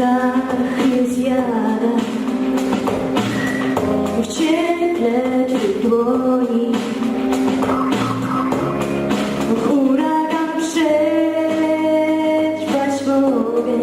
dach nie zjada W cieple tych dłoni. Huragan przetrwać mogę